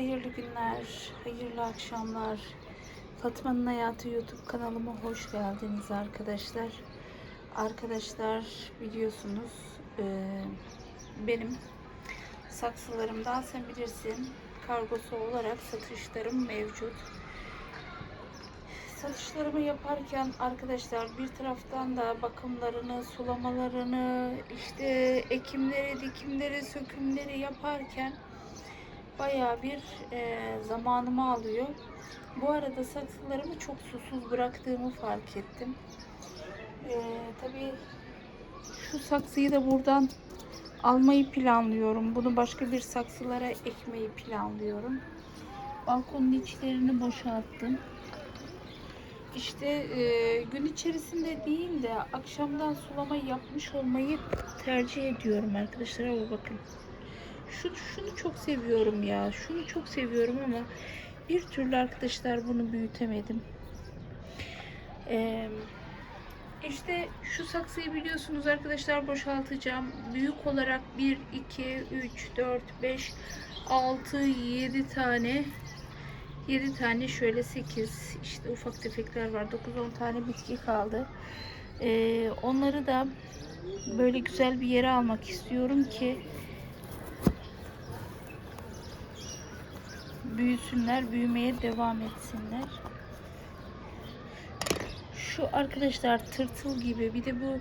Hayırlı günler, hayırlı akşamlar. Fatma'nın Hayatı YouTube kanalıma hoş geldiniz arkadaşlar. Arkadaşlar biliyorsunuz e, benim saksılarımdan sen bilirsin kargosu olarak satışlarım mevcut. Satışlarımı yaparken arkadaşlar bir taraftan da bakımlarını, sulamalarını, işte ekimleri, dikimleri, sökümleri yaparken bayağı bir e, zamanımı alıyor. Bu arada saksılarımı çok susuz bıraktığımı fark ettim. E, tabii şu saksıyı da buradan almayı planlıyorum. Bunu başka bir saksılara ekmeyi planlıyorum. Balkonun içlerini boşalttım. İşte e, gün içerisinde değil de akşamdan sulama yapmış olmayı tercih ediyorum arkadaşlar. Ama bakın. Şu, şunu çok seviyorum ya. Şunu çok seviyorum ama bir türlü arkadaşlar bunu büyütemedim. Ee, işte şu saksıyı biliyorsunuz arkadaşlar boşaltacağım. Büyük olarak 1, 2, 3, 4, 5, 6, 7 tane 7 tane şöyle 8 işte ufak tefekler var 9-10 tane bitki kaldı. Ee, onları da böyle güzel bir yere almak istiyorum ki büyüsünler, büyümeye devam etsinler. Şu arkadaşlar tırtıl gibi bir de bu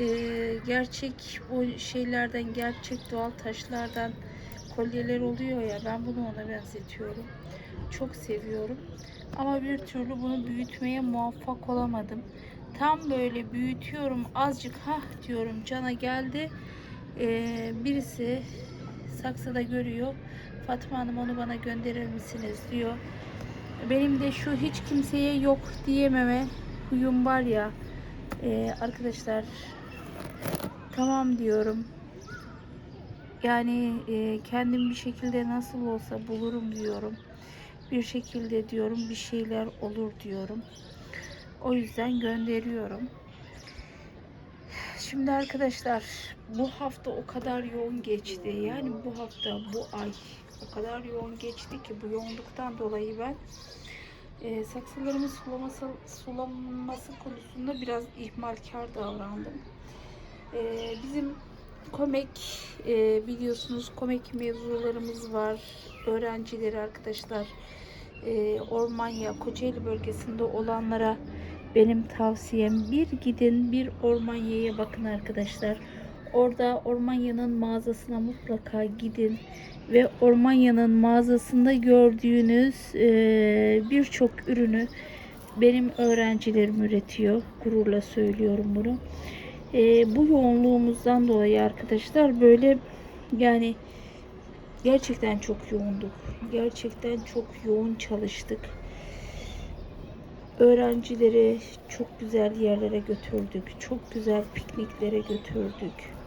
e, gerçek o şeylerden gerçek doğal taşlardan kolyeler oluyor ya ben bunu ona benzetiyorum. Çok seviyorum. Ama bir türlü bunu büyütmeye muvaffak olamadım. Tam böyle büyütüyorum azıcık ha diyorum cana geldi. Ee, birisi saksıda görüyor. Fatma Hanım onu bana gönderir misiniz diyor. Benim de şu hiç kimseye yok diyememe huyum var ya. Ee, arkadaşlar tamam diyorum. Yani e, kendim bir şekilde nasıl olsa bulurum diyorum. Bir şekilde diyorum bir şeyler olur diyorum. O yüzden gönderiyorum. Şimdi arkadaşlar bu hafta o kadar yoğun geçti. Yani bu hafta, bu ay o kadar yoğun geçti ki bu yoğunluktan dolayı ben e, saksılarımın sulaması, sulanması konusunda biraz ihmalkar davrandım. E, bizim Komek e, biliyorsunuz Komek mevzularımız var. Öğrencileri arkadaşlar e, Ormanya Kocaeli bölgesinde olanlara benim tavsiyem bir gidin bir Ormanya'ya bakın arkadaşlar. Orada Ormanya'nın mağazasına mutlaka gidin ve Ormanya'nın mağazasında gördüğünüz e, birçok ürünü benim öğrencilerim üretiyor. Gururla söylüyorum bunu. E, bu yoğunluğumuzdan dolayı arkadaşlar böyle yani gerçekten çok yoğunduk. Gerçekten çok yoğun çalıştık. Öğrencileri çok güzel yerlere götürdük. Çok güzel pikniklere götürdük.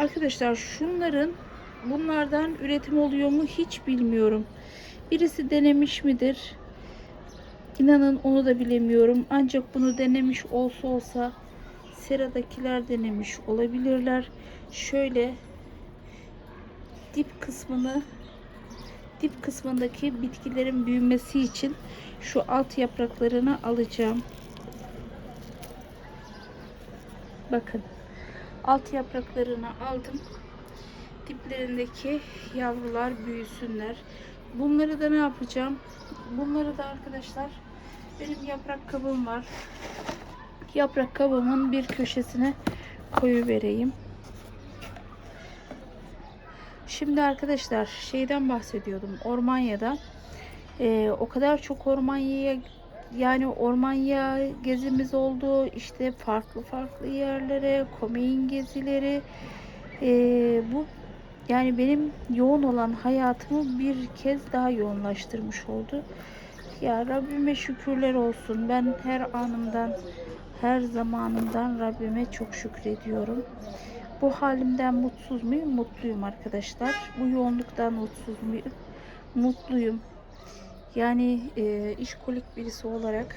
Arkadaşlar şunların bunlardan üretim oluyor mu hiç bilmiyorum. Birisi denemiş midir? İnanın onu da bilemiyorum. Ancak bunu denemiş olsa olsa seradakiler denemiş olabilirler. Şöyle dip kısmını dip kısmındaki bitkilerin büyümesi için şu alt yapraklarını alacağım. Bakın alt yapraklarını aldım. Diplerindeki yavrular büyüsünler. Bunları da ne yapacağım? Bunları da arkadaşlar benim yaprak kabım var. Yaprak kabımın bir köşesine koyu vereyim. Şimdi arkadaşlar şeyden bahsediyordum. Ormanya'da e, o kadar çok Ormanya'ya yani Ormanya gezimiz oldu. İşte farklı farklı yerlere, komeyin gezileri. E, bu yani benim yoğun olan hayatımı bir kez daha yoğunlaştırmış oldu. Ya Rabbime şükürler olsun. Ben her anımdan, her zamanımdan Rabbime çok şükrediyorum. Bu halimden mutsuz muyum? Mutluyum arkadaşlar. Bu yoğunluktan mutsuz muyum? Mutluyum. Yani e, işkolik birisi olarak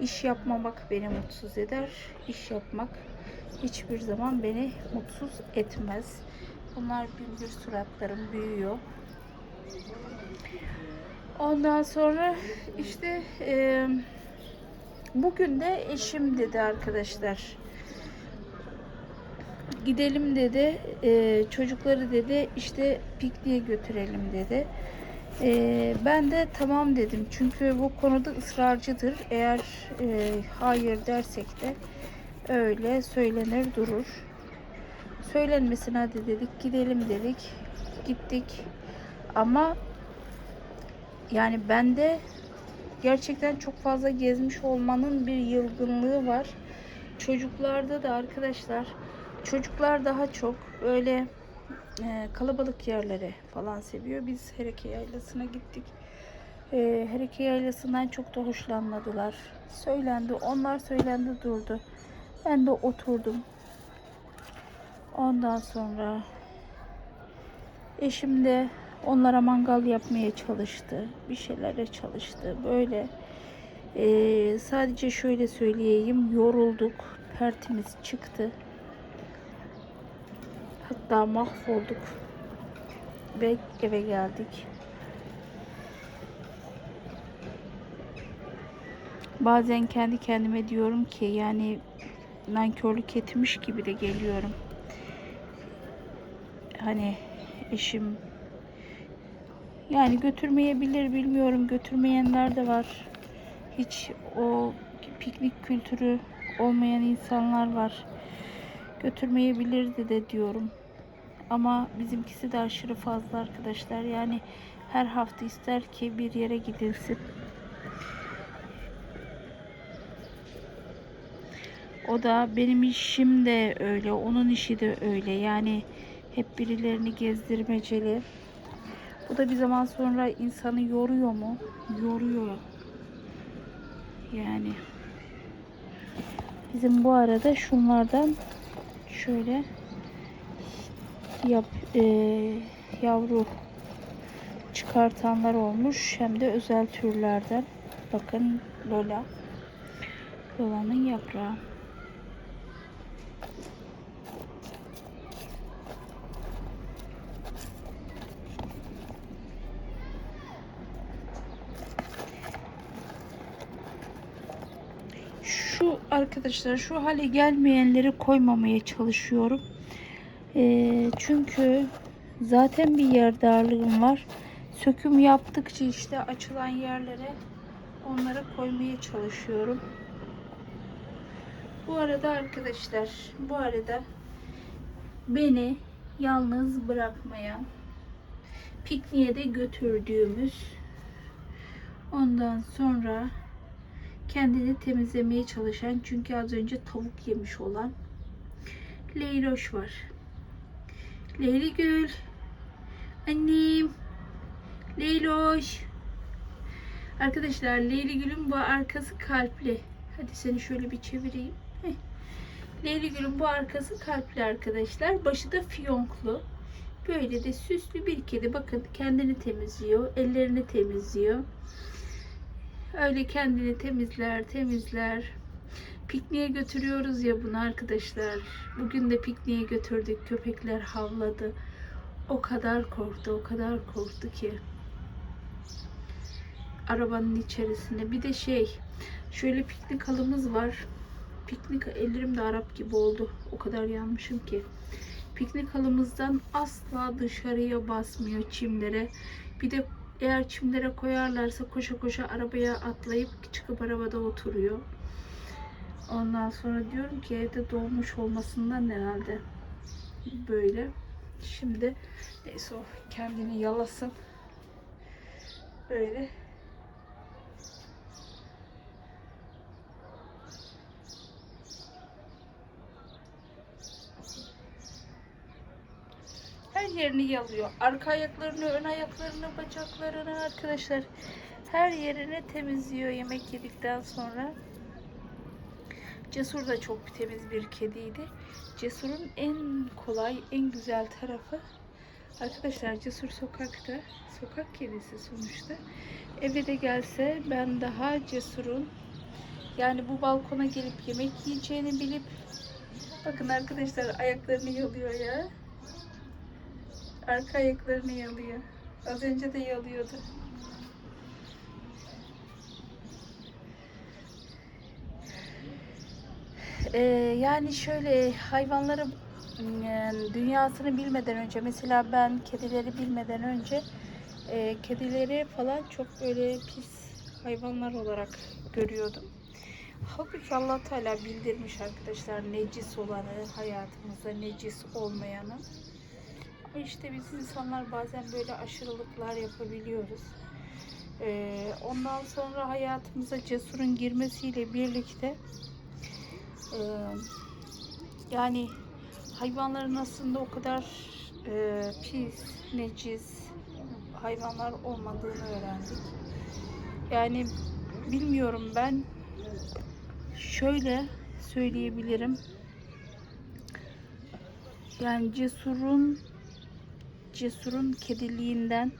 iş yapmamak beni mutsuz eder. İş yapmak hiçbir zaman beni mutsuz etmez. Bunlar güldür suratlarım büyüyor. Ondan sonra işte e, bugün de eşim dedi arkadaşlar. Gidelim dedi. e, çocukları dedi işte pikniğe götürelim dedi. E, ben de tamam dedim. Çünkü bu konuda ısrarcıdır. Eğer e, hayır dersek de öyle söylenir durur. Söylenmesin hadi dedik. Gidelim dedik. Gittik. Ama yani bende gerçekten çok fazla gezmiş olmanın bir yılgınlığı var. Çocuklarda da arkadaşlar çocuklar daha çok öyle e, kalabalık yerlere falan seviyor. Biz Hereke Yaylası'na gittik. E, Hereke Yaylası'ndan çok da hoşlanmadılar. Söylendi, onlar söylendi durdu. Ben de oturdum. Ondan sonra eşim de onlara mangal yapmaya çalıştı. Bir şeylere çalıştı. Böyle e, sadece şöyle söyleyeyim. Yorulduk. Pertimiz çıktı. Hatta mahvolduk. Ve eve geldik. Bazen kendi kendime diyorum ki yani nankörlük etmiş gibi de geliyorum. Hani eşim yani götürmeyebilir bilmiyorum. Götürmeyenler de var. Hiç o piknik kültürü olmayan insanlar var. Götürmeyebilirdi de diyorum. Ama bizimkisi de aşırı fazla arkadaşlar. Yani her hafta ister ki bir yere gidilsin. O da benim işim de öyle, onun işi de öyle. Yani hep birilerini gezdirmeceli. Bu da bir zaman sonra insanı yoruyor mu? Yoruyor. Yani bizim bu arada şunlardan şöyle yap e, yavru çıkartanlar olmuş hem de özel türlerden. Bakın Lola. Lola'nın yaprağı. şu arkadaşlar şu hale gelmeyenleri koymamaya çalışıyorum. Ee, çünkü zaten bir yer darlığım var. Söküm yaptıkça işte açılan yerlere onları koymaya çalışıyorum. Bu arada arkadaşlar bu arada beni yalnız bırakmayan pikniğe de götürdüğümüz ondan sonra kendini temizlemeye çalışan çünkü az önce tavuk yemiş olan Leyloş var. Leyli Gül annem Leyloş Arkadaşlar Leyli Gül'ün bu arkası kalpli. Hadi seni şöyle bir çevireyim. Leyli Gül'ün bu arkası kalpli arkadaşlar. Başı da fiyonklu. Böyle de süslü bir kedi. Bakın kendini temizliyor. Ellerini temizliyor. Öyle kendini temizler, temizler. Pikniğe götürüyoruz ya bunu arkadaşlar. Bugün de pikniğe götürdük. Köpekler havladı. O kadar korktu, o kadar korktu ki. Arabanın içerisinde. Bir de şey, şöyle piknik halımız var. Piknik ellerim de Arap gibi oldu. O kadar yanmışım ki. Piknik halımızdan asla dışarıya basmıyor çimlere. Bir de eğer çimlere koyarlarsa koşa koşa arabaya atlayıp çıkıp arabada oturuyor. Ondan sonra diyorum ki evde doğmuş olmasından herhalde böyle. Şimdi neyse o kendini yalasın. Böyle. Her yerini yalıyor. Arka ayaklarını, ön ayaklarını, bacaklarını arkadaşlar. Her yerini temizliyor yemek yedikten sonra. Cesur da çok temiz bir kediydi. Cesur'un en kolay, en güzel tarafı arkadaşlar Cesur sokakta, sokak kedisi sonuçta. Eve de gelse ben daha Cesur'un yani bu balkona gelip yemek yiyeceğini bilip bakın arkadaşlar ayaklarını yalıyor ya. Arka ayaklarını yalıyor. Az önce de yalıyordu. Ee, yani şöyle hayvanların yani dünyasını bilmeden önce mesela ben kedileri bilmeden önce e, kedileri falan çok böyle pis hayvanlar olarak görüyordum. Halbuki Allah Teala bildirmiş arkadaşlar necis olanı hayatımızda necis olmayanı. Ama işte biz insanlar bazen böyle aşırılıklar yapabiliyoruz. Ee, ondan sonra hayatımıza cesurun girmesiyle birlikte e, yani hayvanların aslında o kadar e, pis, necis hayvanlar olmadığını öğrendik. Yani bilmiyorum ben şöyle söyleyebilirim. Yani cesurun cesurun kediliğinden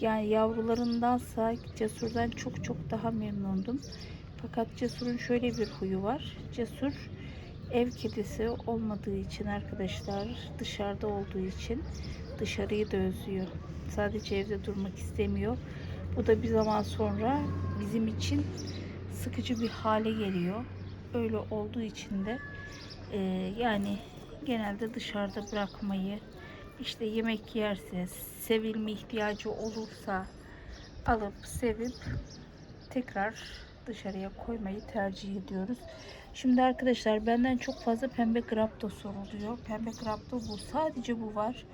yani yavrularındansa cesurdan çok çok daha memnundum. Fakat cesurun şöyle bir huyu var. Cesur ev kedisi olmadığı için arkadaşlar dışarıda olduğu için dışarıyı da özlüyor. Sadece evde durmak istemiyor. Bu da bir zaman sonra bizim için sıkıcı bir hale geliyor. Öyle olduğu için de e, yani genelde dışarıda bırakmayı işte yemek yerse, sevilme ihtiyacı olursa alıp sevip tekrar dışarıya koymayı tercih ediyoruz. Şimdi arkadaşlar benden çok fazla pembe grapto soruluyor. Pembe grapto bu. Sadece bu var.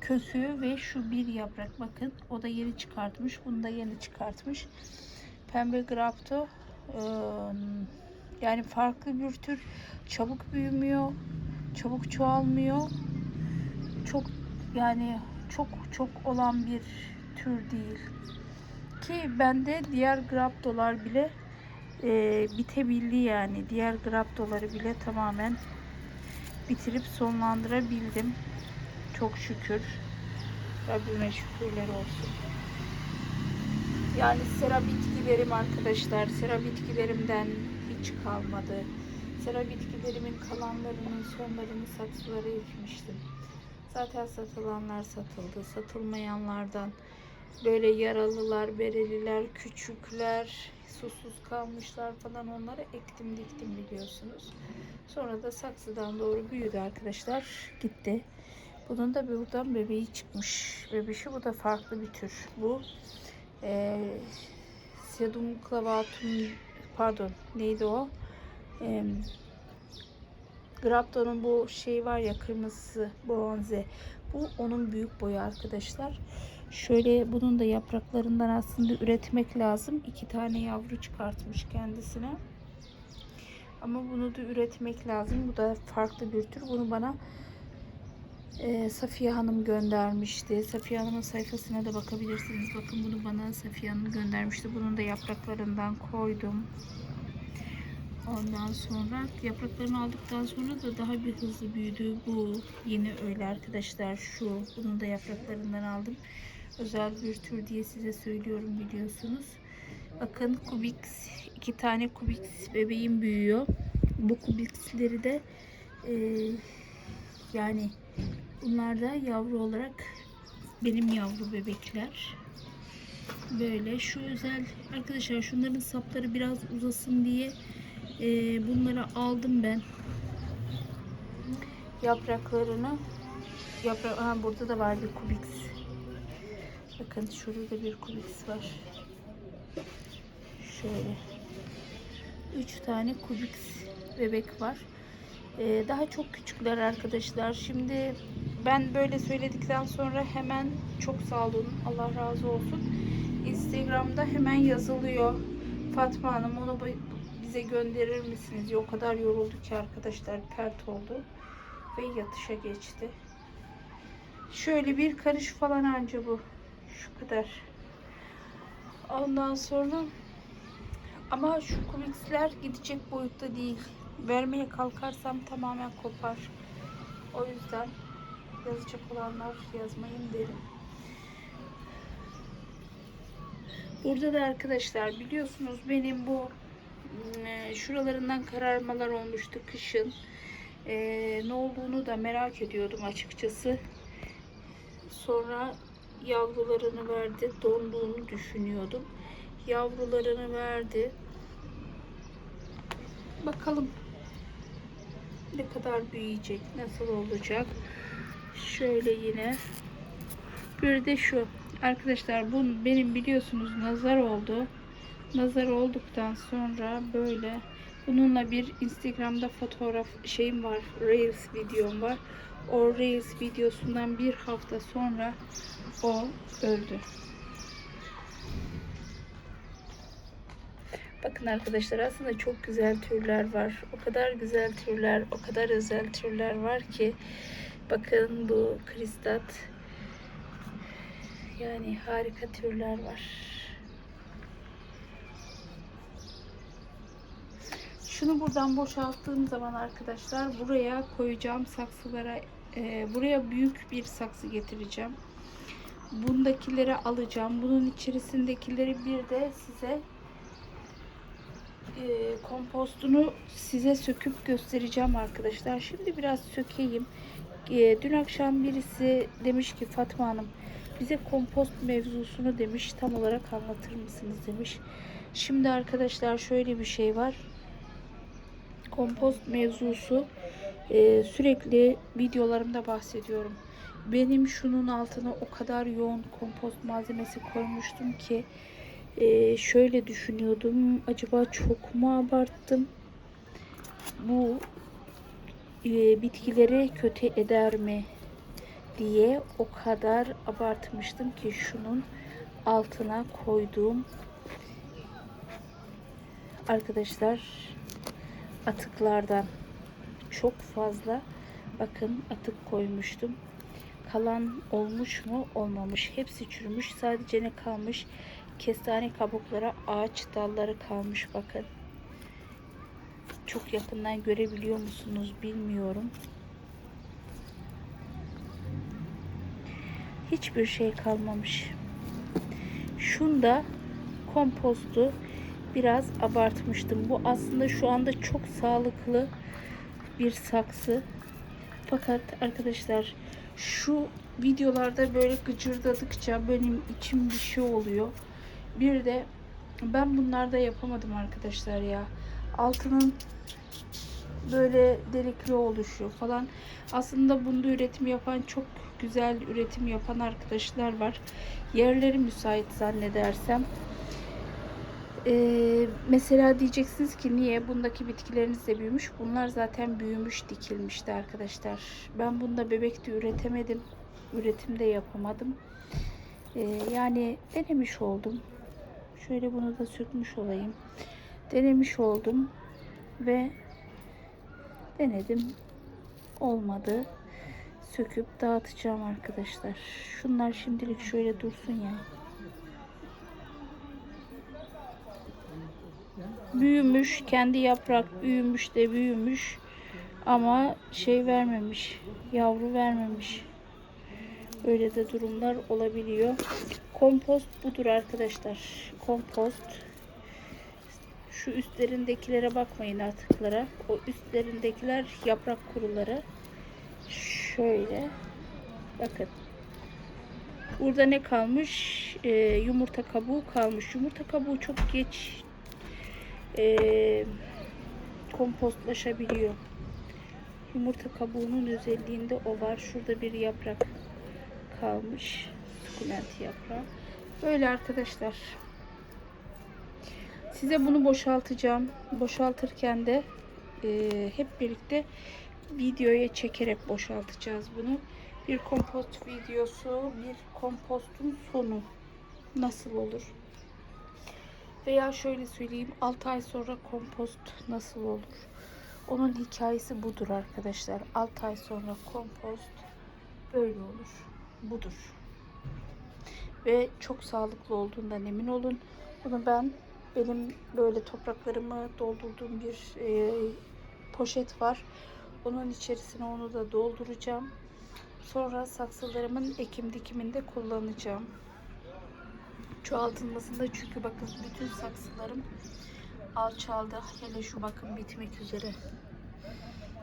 Kökü ve şu bir yaprak bakın. O da yeni çıkartmış. Bunu da yeni çıkartmış. Pembe grapto yani farklı bir tür. Çabuk büyümüyor. Çabuk çoğalmıyor. Çok yani çok çok olan bir tür değil. Ki bende diğer graptolar bile e, bitebildi yani. Diğer graptoları bile tamamen bitirip sonlandırabildim. Çok şükür. Rabbime şükürler olsun. Yani sera bitkilerim arkadaşlar, sera bitkilerimden hiç kalmadı. Sera bitkilerimin kalanlarının sonlarını saksılara ekmiştim. Zaten satılanlar satıldı. Satılmayanlardan böyle yaralılar, bereliler, küçükler, susuz kalmışlar falan onları ektim diktim biliyorsunuz. Sonra da saksıdan doğru büyüdü arkadaşlar. Gitti. Bunun da buradan bebeği çıkmış. Bebişi bu da farklı bir tür. Bu e, sedum clavatum pardon neydi o? E, Grapto'nun bu şey var ya kırmızısı bronze. Bu onun büyük boyu arkadaşlar. Şöyle bunun da yapraklarından aslında üretmek lazım. İki tane yavru çıkartmış kendisine. Ama bunu da üretmek lazım. Bu da farklı bir tür. Bunu bana e, Safiye Hanım göndermişti. Safiye Hanım'ın sayfasına da bakabilirsiniz. Bakın bunu bana Safiye Hanım göndermişti. Bunun da yapraklarından koydum. Ondan sonra yapraklarını aldıktan sonra da daha bir hızlı büyüdü. Bu yine öyle arkadaşlar. Şu bunun da yapraklarından aldım. Özel bir tür diye size söylüyorum biliyorsunuz. Bakın Kubix iki tane Kubix bebeğim büyüyor. Bu Kubix'leri de e, yani bunlar da yavru olarak benim yavru bebekler. Böyle şu özel arkadaşlar şunların sapları biraz uzasın diye e, bunları aldım ben. Yapraklarını yaprak aha, burada da var bir kubix. Bakın şurada da bir kubix var. Şöyle. Üç tane kubix bebek var. Ee, daha çok küçükler arkadaşlar. Şimdi ben böyle söyledikten sonra hemen çok sağ olun. Allah razı olsun. Instagram'da hemen yazılıyor. Fatma Hanım onu bize gönderir misiniz? O kadar yoruldu ki arkadaşlar pert oldu ve yatışa geçti. Şöyle bir karış falan anca bu. Şu kadar. Ondan sonra ama şu kumiksler gidecek boyutta değil. Vermeye kalkarsam tamamen kopar. O yüzden yazacak olanlar yazmayın derim. Burada da arkadaşlar biliyorsunuz benim bu e, şuralarından kararmalar olmuştu kışın. E, ne olduğunu da merak ediyordum açıkçası. Sonra yavrularını verdi. Donduğunu düşünüyordum. Yavrularını verdi. Bakalım ne kadar büyüyecek, nasıl olacak. Şöyle yine bir de şu arkadaşlar bu benim biliyorsunuz nazar oldu. Nazar olduktan sonra böyle bununla bir Instagram'da fotoğraf şeyim var. Reels videom var. O Reels videosundan bir hafta sonra o öldü. Bakın arkadaşlar aslında çok güzel türler var. O kadar güzel türler, o kadar özel türler var ki bakın bu kristat yani harika türler var. Şunu buradan boşalttığım zaman arkadaşlar buraya koyacağım saksılara e, buraya büyük bir saksı getireceğim. Bundakileri alacağım. Bunun içerisindekileri bir de size e, kompostunu size söküp göstereceğim arkadaşlar. Şimdi biraz sökeyim. E, dün akşam birisi demiş ki Fatma Hanım bize kompost mevzusunu demiş tam olarak anlatır mısınız demiş. Şimdi arkadaşlar şöyle bir şey var. Kompost mevzusu e, sürekli videolarımda bahsediyorum. Benim şunun altına o kadar yoğun kompost malzemesi koymuştum ki e, şöyle düşünüyordum. Acaba çok mu abarttım? Bu e, bitkileri kötü eder mi diye o kadar abartmıştım ki şunun altına koyduğum arkadaşlar atıklardan çok fazla bakın atık koymuştum. Kalan olmuş mu? Olmamış. Hepsi çürümüş. Sadece ne kalmış? Kestane kabuklara ağaç dalları kalmış bakın. Çok yakından görebiliyor musunuz bilmiyorum. Hiçbir şey kalmamış. Şunda kompostu biraz abartmıştım. Bu aslında şu anda çok sağlıklı bir saksı. Fakat arkadaşlar şu videolarda böyle gıcırdadıkça benim içim bir şey oluyor. Bir de ben bunlarda yapamadım arkadaşlar ya. Altının böyle delikli oluşuyor falan. Aslında bunda üretim yapan çok güzel üretim yapan arkadaşlar var. Yerleri müsait zannedersem. Ee, mesela diyeceksiniz ki niye bundaki bitkileriniz de büyümüş. Bunlar zaten büyümüş dikilmişti arkadaşlar. Ben bunda bebekte üretemedim. Üretim de yapamadım. Ee, yani denemiş oldum. Şöyle bunu da sökmüş olayım. Denemiş oldum ve denedim. Olmadı. Söküp dağıtacağım arkadaşlar. Şunlar şimdilik şöyle dursun ya. Büyümüş, kendi yaprak büyümüş de büyümüş ama şey vermemiş, yavru vermemiş. Öyle de durumlar olabiliyor. Kompost budur arkadaşlar. Kompost. Şu üstlerindekilere bakmayın atıklara. O üstlerindekiler yaprak kuruları. Şöyle. Bakın. Burada ne kalmış? Ee, yumurta kabuğu kalmış. Yumurta kabuğu çok geç e, kompostlaşabiliyor. Yumurta kabuğunun özelliğinde o var. Şurada bir yaprak kalmış. Sukulent yaprağı. Böyle arkadaşlar. Size bunu boşaltacağım. Boşaltırken de e, hep birlikte videoya çekerek boşaltacağız bunu. Bir kompost videosu, bir kompostun sonu nasıl olur? Veya şöyle söyleyeyim 6 ay sonra kompost nasıl olur? Onun hikayesi budur arkadaşlar. 6 ay sonra kompost böyle olur. Budur. Ve çok sağlıklı olduğundan emin olun. Bunu ben benim böyle topraklarımı doldurduğum bir e, poşet var. Onun içerisine onu da dolduracağım. Sonra saksılarımın ekim dikiminde kullanacağım çoğaltılmasında çünkü bakın bütün saksılarım alçaldı. Hele şu bakın bitmek üzere.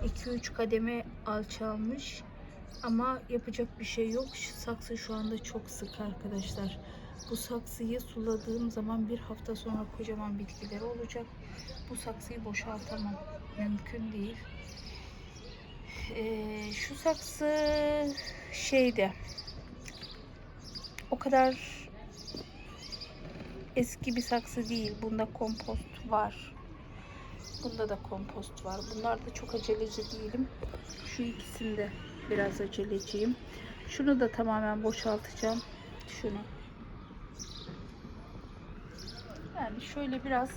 2-3 kademe alçalmış. Ama yapacak bir şey yok. Şu saksı şu anda çok sık arkadaşlar. Bu saksıyı suladığım zaman bir hafta sonra kocaman bitkileri olacak. Bu saksıyı boşaltamam. Mümkün değil. Ee, şu saksı şeyde o kadar eski bir saksı değil. Bunda kompost var. Bunda da kompost var. Bunlarda çok aceleci değilim. Şu ikisinde biraz aceleciyim. Şunu da tamamen boşaltacağım. Şunu. Yani şöyle biraz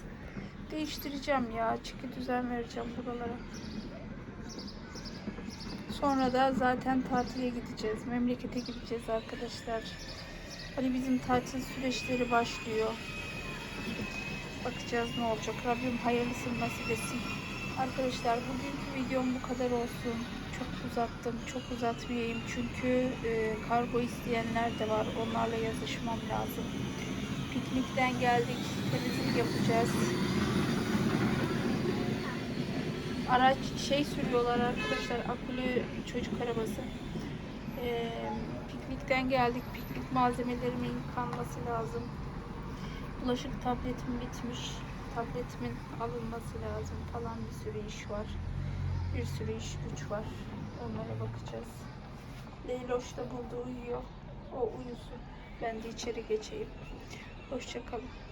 değiştireceğim ya. Çeki düzen vereceğim buralara. Sonra da zaten tatile gideceğiz. Memlekete gideceğiz arkadaşlar. Hani bizim tatil süreçleri başlıyor. Bakacağız ne olacak. Rabbim hayırlısını nasip etsin. Arkadaşlar bugünkü videom bu kadar olsun. Çok uzattım. Çok uzatmayayım. Çünkü e, kargo isteyenler de var. Onlarla yazışmam lazım. Piknikten geldik. Temizlik yapacağız. Araç şey sürüyorlar arkadaşlar. Akülü çocuk arabası. E, piknikten geldik. Piknik malzemelerimin yıkanması lazım. Bulaşık tabletim bitmiş. Tabletimin alınması lazım falan bir sürü iş var. Bir sürü iş güç var. Onlara bakacağız. Leyloş da burada uyuyor. O uyusun. Ben de içeri geçeyim. Hoşçakalın.